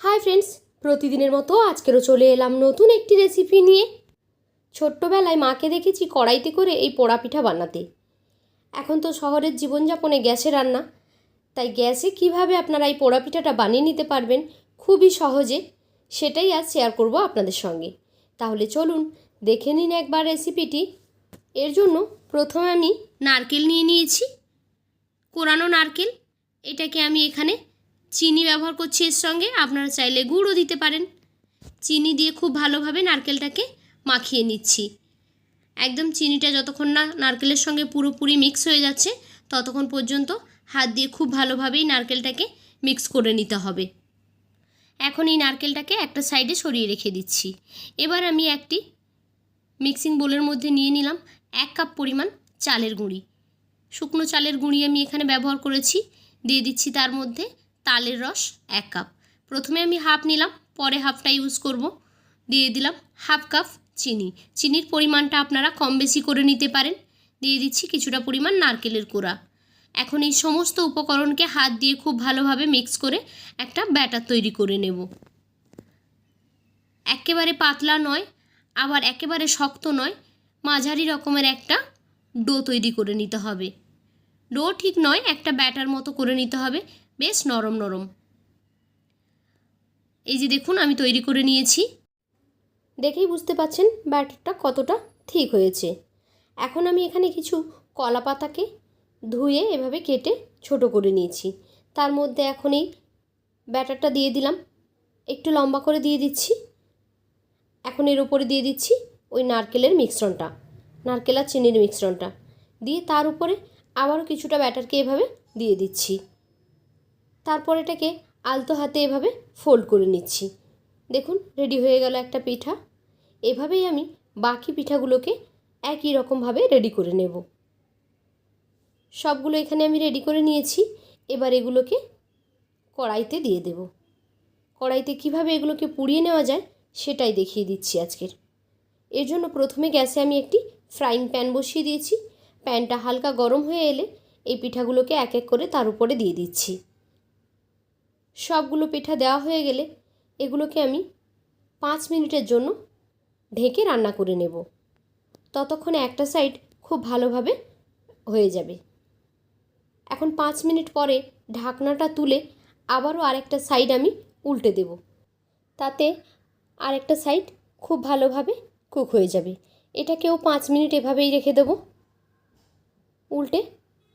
Hi friends, প্রতিদিনের মতো আজকেরও চলে এলাম নতুন একটি রেসিপি নিয়ে। ছোট্টবেলায় মাকে দেখেছি কড়াইতে করে এই পোড়া পিঠা বানাতে। এখন তো শহরের জীবনযাপনে গ্যাসে রান্না। তাই গ্যাসে কীভাবে আপনারা এই পোড়া পিঠাটা বানিয়ে নিতে পারবেন খুবই সহজে, সেটাই আজ শেয়ার করব আপনাদের সঙ্গে। তাহলে চলুন, দেখে নিন একবার রেসিপিটি এর জন্য প্রথমে আমি নারকেল নিয়ে নিয়েছি। কোরানো নারকেল, এটাকে আমি এখানে চিনি ব্যবহার করছি এর সঙ্গে, আপনারা চাইলে গুড়ও দিতে পারেন। চিনি দিয়ে খুব ভালোভাবে নারকেলটাকে মাখিয়ে নিচ্ছি। একদম চিনিটা যতক্ষণ না নারকেলের সঙ্গে পুরোপুরি মিক্স হয়ে যাচ্ছে, ততক্ষণ পর্যন্ত হাত দিয়ে খুব ভালোভাবেই নারকেলটাকে মিক্স করে নিতে হবে। এখন এই নারকেলটাকে একটা সাইডে সরিয়ে রেখে দিচ্ছি। এবার আমি একটি মিক্সিং বোলের মধ্যে নিয়ে নিলাম এক কাপ পরিমাণ চালের গুঁড়ি। শুকনো চালের গুঁড়ি আমি এখানে ব্যবহার করেছি, দিয়ে দিচ্ছি তার মধ্যে তালের রস এক কাপ। প্রথমে আমি হাফ নিলাম, পরে হাফটা ইউজ করব। দিয়ে দিলাম হাফ কাপ চিনি। চিনির পরিমাণটা আপনারা কম বেশি করে নিতে পারেন। দিয়ে দিচ্ছি কিছুটা পরিমাণ নারকেলের কোড়া এখন এই সমস্ত উপকরণকে হাত দিয়ে খুব ভালোভাবে মিক্স করে একটা ব্যাটার তৈরি করে নেব। একেবারে পাতলা নয়, আবার একেবারে শক্ত নয়, মাঝারি রকমের একটা ডো তৈরি করে নিতে হবে। ডো ঠিক নয়, একটা ব্যাটার মতো করে নিতে হবে। বেশ নরম নরম। এই যে দেখুন, আমি তৈরি করে নিয়েছি। দেখেই বুঝতে পাচ্ছেন ব্যাটারটা কতটা ঠিক হয়েছে। এখন আমি এখানে কিছু কলা পাতাকে ধুয়ে এভাবে কেটে ছোট করে নিয়েছি। তার মধ্যে এখন এই ব্যাটারটা দিয়ে দিলাম। একটু লম্বা করে দিয়ে দিচ্ছি। এখন এর উপরে দিয়ে দিচ্ছি ওই নারকেলের মিশ্রণটা, নারকেল আর চিনির মিশ্রণটা। দিয়ে তার উপরে আবারও কিছুটা ব্যাটারকে এভাবে দিয়ে দিচ্ছি। তারপর এটাকে আলতো হাতে এভাবে ফোল্ড করে নিচ্ছি। দেখুন, রেডি হয়ে গেল একটা পিঠা। এভাবেই আমি বাকি পিঠাগুলোকে একই রকমভাবে রেডি করে নেব। সবগুলো এখানে আমি রেডি করে নিয়েছি। এবার এগুলোকে কড়াইতে দিয়ে দেব। কড়াইতে কীভাবে এগুলোকে পুড়িয়ে নেওয়া যায় সেটাই দেখিয়ে দিচ্ছি আজকের। এর জন্য প্রথমে গ্যাসে আমি একটি ফ্রাইং প্যান বসিয়ে দিয়েছি। প্যানটা হালকা গরম হয়ে এলে এই পিঠাগুলোকে এক এক করে তার উপরে দিয়ে দিচ্ছি। সবগুলো পিঠা দেওয়া হয়ে গেলে এগুলোকে আমি পাঁচ মিনিটের জন্য ঢেকে রান্না করে নেব। ততক্ষণে একটা সাইড খুব ভালোভাবে হয়ে যাবে। এখন পাঁচ মিনিট পরে ঢাকনাটা তুলে আবারও আরেকটা সাইড আমি উল্টে দেব। তাতে আরেকটা সাইড খুব ভালোভাবে কুক হয়ে যাবে। এটাকেও পাঁচ মিনিট এভাবেই রেখে দেবো। উল্টে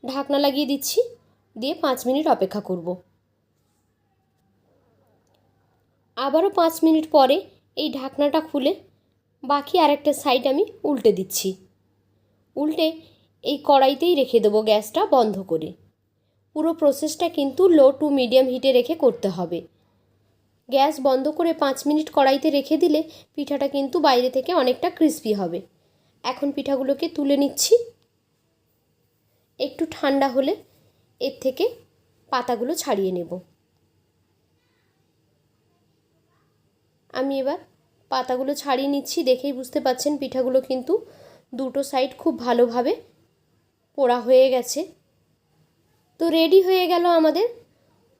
ঢাকনা লাগিয়ে দিচ্ছি, দিয়ে পাঁচ মিনিট অপেক্ষা করব। আবারও পাঁচ মিনিট পরে এই ঢাকনাটা খুলে বাকি আরেকটা সাইড আমি উল্টে দিচ্ছি। উল্টে এই কড়াইতেই রেখে দেবো গ্যাসটা বন্ধ করে। পুরো প্রসেসটা কিন্তু লো টু মিডিয়াম হিটে রেখে করতে হবে। গ্যাস বন্ধ করে পাঁচ মিনিট কড়াইতে রেখে দিলে পিঠাটা কিন্তু বাইরে থেকে অনেকটা ক্রিস্পি হবে। এখন পিঠাগুলোকে তুলে নিচ্ছি। একটু ঠান্ডা হলে এর থেকে পাতাগুলো ছাড়িয়ে নেব। আমি এবার পাতাগুলো ছাড়িয়ে নিচ্ছি, দেখেই বুঝতে পাচ্ছেন পিঠাগুলো কিন্তু দুটো সাইড খুব ভালোভাবে পোড়া হয়ে গেছে। তো রেডি হয়ে গেল আমাদের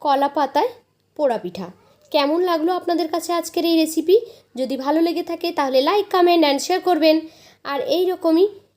কলা পাতায় পোড়া পিঠা। কেমন লাগল আপনাদের কাছে আজকের এই রেসিপি যদি ভালো লেগে থাকে তাহলে লাইক কমেন্ট অ্যান্ড শেয়ার করবেন। আর এই রকমই